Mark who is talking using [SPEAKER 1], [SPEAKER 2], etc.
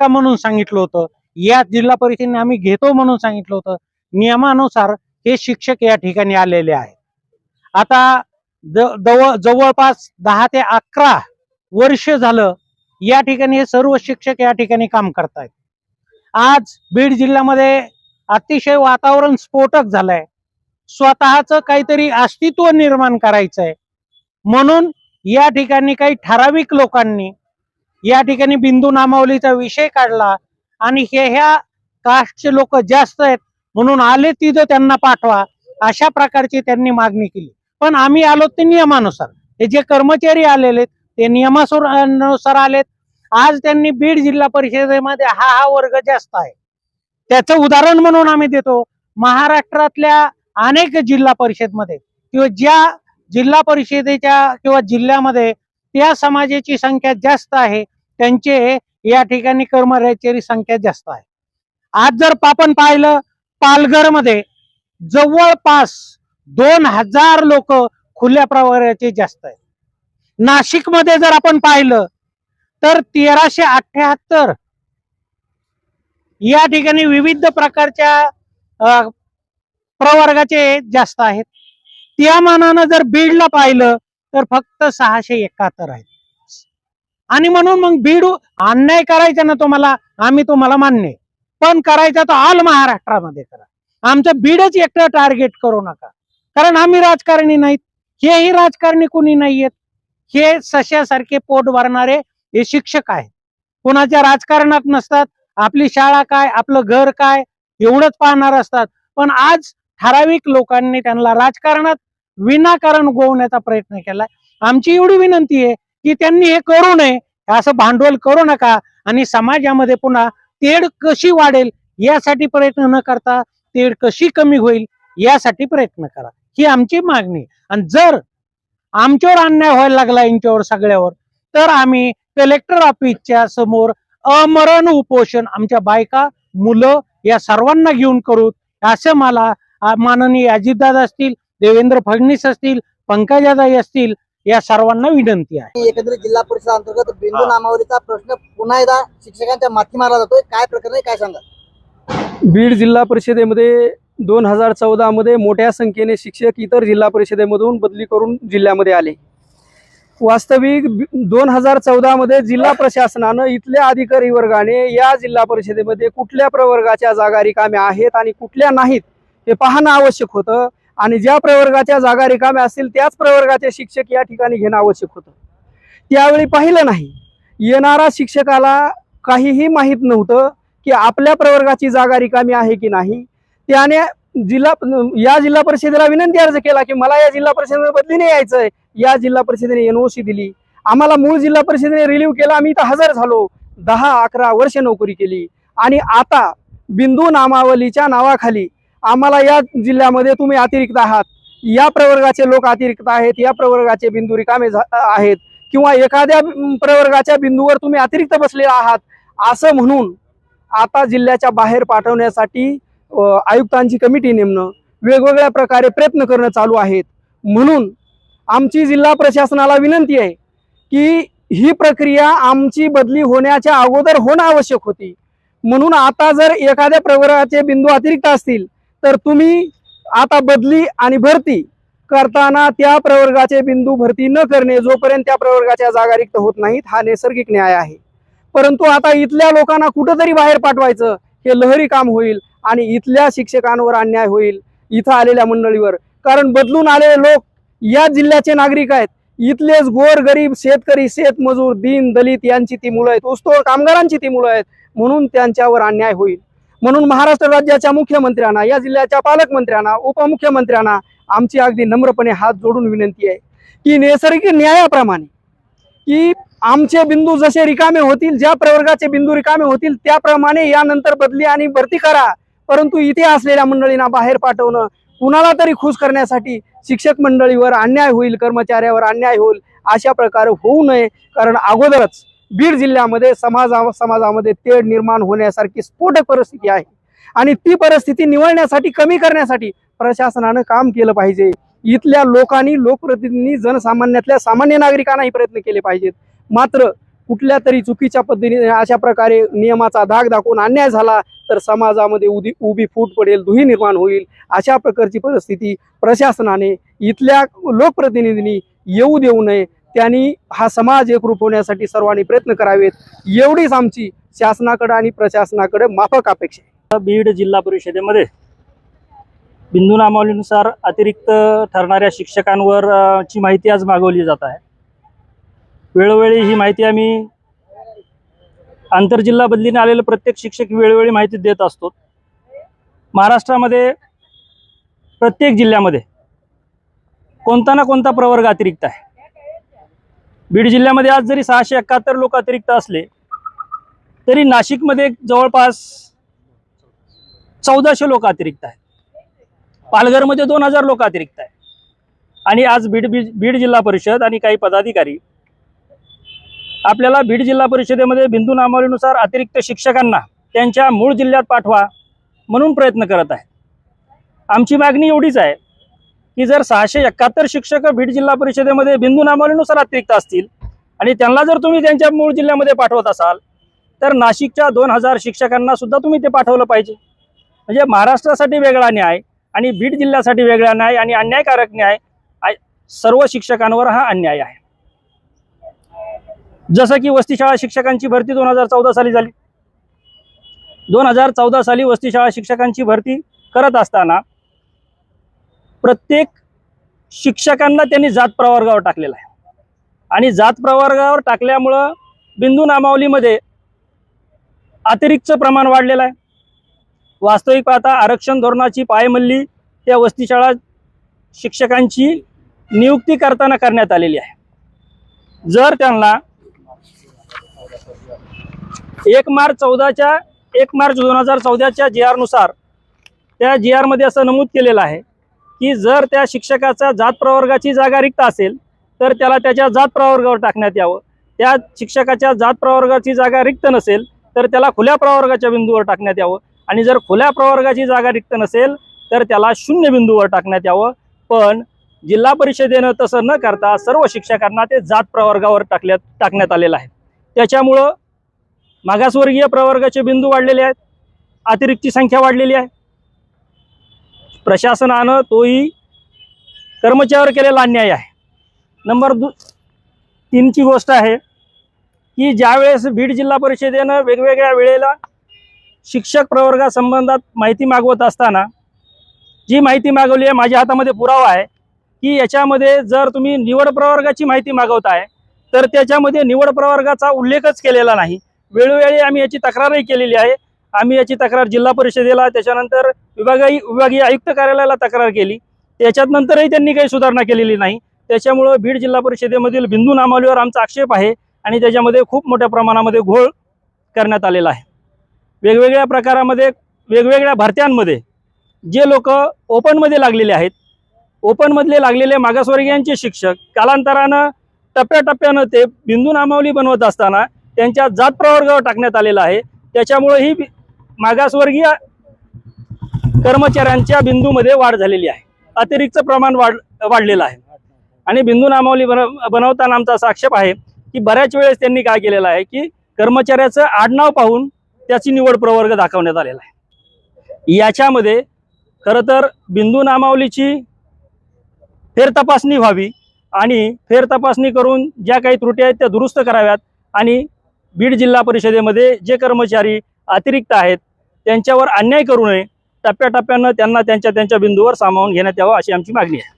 [SPEAKER 1] का म्हणून सांगितलं होतं? या जिल्हा परिषदेने आम्ही घेतो म्हणून सांगितलं होतं. नियमानुसार हे शिक्षक या ठिकाणी आलेले आहेत. आता जवळपास दहा ते अकरा वर्ष झालं या ठिकाणी हे सर्व शिक्षक या ठिकाणी काम करतायत. आज बीड जिल्ह्यामध्ये अतिशय वातावरण स्फोटक झालंय. स्वतःच काहीतरी अस्तित्व निर्माण करायचंय. म्हणून या ठिकाणी काही ठराविक लोकांनी या ठिकाणी बिंदू नामावलीचा विषय काढला. आणि हे ह्या कास्टचे लोक जास्त आहेत म्हणून आले तिथं त्यांना पाठवा. अशा प्रकारची त्यांनी मागणी केली. पण आम्ही आलो ते नियमानुसार. हे जे कर्मचारी आलेले आहेत, ते नियमानुसार आलेत. आज त्यांनी बीड जिल्हा परिषदेमध्ये हा हा वर्ग जास्त आहे. त्याचं उदाहरण म्हणून आम्ही देतो. महाराष्ट्रातल्या अनेक जिल्हा परिषदमध्ये किंवा ज्या जिल्हा परिषदेच्या किंवा जिल्ह्यामध्ये त्या समाजाची संख्या जास्त आहे त्यांचे या ठिकाणी कर्मचारी संख्या जास्त आहे. आज जर आपण पाहिलं पालघरमध्ये जवळपास दोन हजार लोक खुल्या प्रवर्गाचे जास्त आहेत. नाशिकमध्ये जर आपण पाहिलं तर तेराशे अठ्याहत्तर या ठिकाणी विविध प्रकारच्या प्रवर्गाचे जास्त आहेत. त्या मानानं जर बीडला पाहिलं तर फक्त सहाशे एकाहत्तर आहेत. आणि म्हणून मग बीड अन्याय करायचा ना तुम्हाला आम्ही तुम्हाला मान्य. पण करायचा तो ऑल महाराष्ट्रामध्ये करा. आमचं बीडच एकटं टार्गेट करू नका. कारण आम्ही राजकारणी नाहीत. हेही राजकारणी कुणी नाहीयेत. हे सश्यासारखे पोट भरणारे हे शिक्षक आहेत. कोणाच्या राजकारणात नसतात. आपली शाळा काय आपलं घर काय एवढंच पाहणार असतात. पण आज ठराविक लोकांनी त्यांना राजकारणात विनाकारण गोवण्याचा प्रयत्न केलाय. आमची एवढी विनंती आहे की त्यांनी हे करू नये. असं भांडवल करू नका आणि समाजामध्ये पुन्हा तेढ कशी वाढेल यासाठी प्रयत्न न करता तेढ कशी कमी होईल यासाठी प्रयत्न करा. ही आमची मागणी. आणि जर आमच्यावर अन्याय व्हायला लागला यांच्यावर सगळ्यावर तर आम्ही कलेक्टर ऑफिसच्या समोर अमरण उपोषण आमच्या बायका मुलं या सर्वांना घेऊन करू असं मला माननीय अजितदादा असतील देवेंद्र फडणवीस असतील पंकजादाई असतील या सर्वांना विनंती आहे.
[SPEAKER 2] एकंदरीत जिल्हा परिषद अंतर्गत बिंदू नामावलीचा प्रश्न पुन्हा एकदा शिक्षकांच्या माथी मारला जातोय. काय प्रकरण आहे काय सांगा
[SPEAKER 3] बीड जिल्हा परिषदेमध्ये दोन हजार चौदामध्ये मोठ्या संख्येने शिक्षक इतर जिल्हा परिषदेमधून बदली करून जिल्ह्यामध्ये आले. वास्तविक दोन हजार चौदामध्ये जिल्हा प्रशासनानं इथल्या अधिकारी वर्गाने या जिल्हा परिषदेमध्ये कुठल्या प्रवर्गाच्या जागा रिकाम्या आहेत आणि कुठल्या नाहीत हे पाहणं आवश्यक होतं. आणि ज्या प्रवर्गाच्या जागा रिकाम्या असतील त्याच प्रवर्गाचे शिक्षक या ठिकाणी घेणं आवश्यक होतं. त्यावेळी पाहिलं नाही. येणारा शिक्षकाला काहीही माहीत नव्हतं की आपल्या प्रवर्गाची जागा रिकामी आहे की नाही. त्याने जिल्हा या जिल्हा परिषदेला विनंती अर्ज केला की मला या जिल्हा परिषदेमध्ये बदलीने यायचंय. या जिल्हा परिषदेने एनओसी दिली. आम्हाला मूळ जिल्हा परिषदेने रिलीव्ह केला. आम्ही इथं हजर झालो. दहा अकरा वर्ष नोकरी केली. आणि आता बिंदू नामावलीच्या नावाखाली आम्हाला या जिल्ह्यामध्ये तुम्ही अतिरिक्त आहात. या प्रवर्गाचे लोक अतिरिक्त आहेत या प्रवर्गाचे बिंदू रिकामे झा- आहेत किंवा एखाद्या प्रवर्गाच्या बिंदूवर तुम्ही अतिरिक्त बसले आहात असं म्हणून आता जिल्ह्याच्या बाहेर पाठवण्यासाठी आयुक्तांची कमिटी नेमणं वेगवेगळ्या प्रकारे प्रयत्न करणं चालू आहेत. म्हणून आमची जिल्हा प्रशासनाला विनंती आहे की ही प्रक्रिया आमची बदली होण्याच्या अगोदर होणं आवश्यक होती. म्हणून आता जर एखाद्या प्रवर्गाचे बिंदू अतिरिक्त असतील तर तुम्ही आता बदली आणि भरती करताना त्या प्रवर्गाचे बिंदू भरती न करणे जोपर्यंत त्या प्रवर्गाच्या जागा रिक्त होत नाहीत हा नैसर्गिक न्याय आहे. परंतु आता इथल्या लोकांना कुठंतरी बाहेर पाठवायचं हे लहरी काम होईल आणि इथल्या शिक्षकांवर अन्याय होईल इथं आलेल्या मंडळीवर. कारण बदलून आलेले लोक या जिल्ह्याचे नागरिक आहेत. इथलेच गोर गरीब शेतकरी शेतमजूर दीन दलित यांची ती मुलं आहेत. ऊसतोड कामगारांची ती मुलं आहेत. म्हणून त्यांच्यावर अन्याय होईल. म्हणून महाराष्ट्र राज्याच्या मुख्यमंत्र्यांना या जिल्ह्याच्या पालकमंत्र्यांना उपमुख्यमंत्र्यांना आमची अगदी नम्रपणे हात जोडून विनंती आहे की नैसर्गिक न्यायाप्रमाणे की आमचे बिंदू जसे रिकामे होतील ज्या प्रवर्गाचे बिंदू रिकामे होतील त्याप्रमाणे यानंतर बदली आणि भरती करा. परंतु इथे असलेल्या मंडळींना बाहेर पाठवणं कुणाला तरी खुश करण्यासाठी शिक्षक मंडळीवर अन्याय होईल कर्मचाऱ्यावर अन्याय होईल अशा प्रकारे होऊ नये कारण अगोदरच बीड जिल्ह्यामध्ये समाजा समाजामध्ये तेढ निर्माण होण्यासारखी स्फोटक परिस्थिती आहे. आणि ती परिस्थिती निवळण्यासाठी कमी करण्यासाठी प्रशासनानं काम केलं पाहिजे. इथल्या लोकांनी लोकप्रतिनिधी जनसामान्यातल्या सामान्य नागरिकांनाही प्रयत्न केले पाहिजेत. मात्र कुठल्या तरी चुकीच्या पद्धतीने अशा प्रकारे नियमाचा धाक दाखवून अन्याय झाला तर समाजामध्ये उदी उभी फूट पडेल दुही निर्माण होईल अशा प्रकारची परिस्थिती प्रशासनाने इथल्या लोकप्रतिनिधींनी येऊ देऊ नये त्यांनी हा समाज एकरूप होण्यासाठी सर्वांनी प्रयत्न करावेत. एवढीच आमची शासनाकडे आणि प्रशासनाकडे माफक अपेक्षा आहे.
[SPEAKER 4] बीड जिल्हा परिषदेमध्ये बिंदू नामावलीनुसार अतिरिक्त ठरणाऱ्या शिक्षकांवर ची माहिती आज मागवली जात आहे. वेळोवेळी ही माहिती आम्ही आंतरजिल्हा बदलीने आलेले प्रत्येक शिक्षक वेळोवेळी माहिती देत असतो. महाराष्ट्रामध्ये प्रत्येक जिल्ह्यामध्ये कोणता ना कोणता प्रवर्ग अतिरिक्त आहे. बीड जिल्ह्यामध्ये आज जरी सहाशे एकाहत्तर लोक अतिरिक्त असले तरी नाशिकमध्ये जवळपास चौदाशे लोक अतिरिक्त आहेत. पालघरमध्ये दोन हजार लोक अतिरिक्त आहे आणि आज बीड बीड बीड जिल्हा परिषद आणि काही पदाधिकारी आपल्याला बीड जिल्हा परिषदेमध्ये बिंदू नामावलीनुसार अतिरिक्त शिक्षकांना त्यांच्या मूळ जिल्ह्यात पाठवा म्हणून प्रयत्न करत आहे आमची मागणी एवढीच आहे की जर सहाशे एकाहत्तर शिक्षक बीड जिल्हा परिषदेमध्ये बिंदू नामावलीनुसार अतिरिक्त असतील आणि त्यांना जर तुम्ही त्यांच्या मूळ जिल्ह्यामध्ये पाठवत असाल तर नाशिकच्या दोन हजार शिक्षकांना सुद्धा तुम्ही ते पाठवलं पाहिजे. म्हणजे महाराष्ट्रासाठी वेगळा न्याय आणि बीड जिल्ह्यासाठी वेगळा न्याय आणि अन्यायकारक न्याय सर्व शिक्षकांवर हा अन्याय आहे. जसं की वस्तीशाळा शिक्षकांची भरती दोन हजार चौदा साली झाली. दोन हजार चौदा साली वस्तीशाळा शिक्षकांची भरती करत असताना प्रत्येक शिक्षकांना त्यांनी जात प्रवर्गावर टाकलेला आहे. आणि जात प्रवर्गावर टाकल्यामुळं बिंदू नामावलीमध्ये अतिरिक्तचं प्रमाण वाढलेलं आहे. वास्तविक पाहता आरक्षण धोरणाची पायमल्ली त्या वस्तीशाळा शिक्षकांची नियुक्ती करताना करण्यात आलेली आहे. जर त्यांना एक मार्च चौदाच्या एक मार्च दोन हजार चौदाच्या जी आरनुसार त्या जी आरमध्ये असं नमूद केलेलं आहे की जर त्या शिक्षकाचा जात प्रवर्गाची जागा रिक्त असेल तर त्याला त्याच्या जात प्रवर्गावर टाकण्यात यावं. त्या शिक्षकाच्या जात प्रवर्गाची जागा रिक्त नसेल तर त्याला खुल्या प्रवर्गाच्या बिंदूवर टाकण्यात यावं. आणि जर खुल्या प्रवर्गाची जागा रिक्त नसेल तर त्याला शून्य बिंदूवर टाकण्यात यावं. पण जिल्हा परिषदेनं तसं न करता सर्व शिक्षकांना ते जात प्रवर्गावर टाकल्यात टाकण्यात आलेलं आहे. त्याच्यामुळं मागासवर्गीय प्रवर्गाचे बिंदू वाढलेले आहेत. अतिरिक्तची संख्या वाढलेली आहे. प्रशासनानं तोही कर्मचाऱ्यावर केलेला अन्याय आहे. नंबर दु तीनची गोष्ट आहे की ज्यावेळेस बीड जिल्हा परिषदेनं वेगवेगळ्या वेळेला शिक्षक प्रवर्गासंबंधात माहिती मागवत असताना जी माहिती मागवली आहे माझ्या हातामध्ये पुरावा आहे की याच्यामध्ये जर तुम्ही निवड प्रवर्गाची माहिती मागवताय तर त्याच्यामध्ये निवड प्रवर्गाचा उल्लेखच केलेला नाही. वेळोवेळी आम्ही याची तक्रारही केलेली आहे. आम्ही याची तक्रार जिल्हा परिषदेला त्याच्यानंतर विभागीय विभागीय आयुक्त कार्यालयाला तक्रार केली. त्याच्यात नंतरही त्यांनी काही सुधारणा केलेली नाही. त्याच्यामुळं बीड जिल्हा परिषदेमधील बिंदू नामावलीवर आमचा आक्षेप आहे आणि त्याच्यामध्ये खूप मोठ्या प्रमाणामध्ये घोळ करण्यात आलेला आहे. वेगवेगळ्या प्रकारामध्ये वेगवेगळ्या भरत्यांमध्ये जे लोक ओपनमध्ये लागलेले आहेत ओपनमधले लागलेले मागासवर्गीयांचे शिक्षक कालांतरानं टप्प्याटप्प्यानं ते बिंदू नामावली बनवत असताना त्यांच्या जात प्रवर्गावर टाकण्यात आलेला आहे. त्याच्यामुळं ही मागासवर्गीय कर्मचाऱ्यांच्या बिंदूमध्ये वाढ झालेली आहे. अतिरिक्त प्रमाण वाढ वाढलेलं आहे. आणि बिंदू नामावली बनव बनवताना आमचा असा आक्षेप आहे की बऱ्याच वेळेस त्यांनी काय केलेलं आहे की कर्मचाऱ्याचं आडनाव पाहून त्याची निवड प्रवर्ग दाखवण्यात आलेला आहे. याच्यामध्ये खरं तर बिंदू नामावलीची फेरतपासणी व्हावी आणि फेरतपासणी करून ज्या काही त्रुटी आहेत त्या दुरुस्त कराव्यात आणि बीड जिल्हा परिषदेमध्ये जे कर्मचारी अतिरिक्त आहेत. त्यांच्यावर अन्याय करू नये. टप्प्याटप्प्यानं त्यांना त्यांच्या त्यांच्या बिंदूवर सामावून घेण्यात यावं अशी आमची मागणी आहे.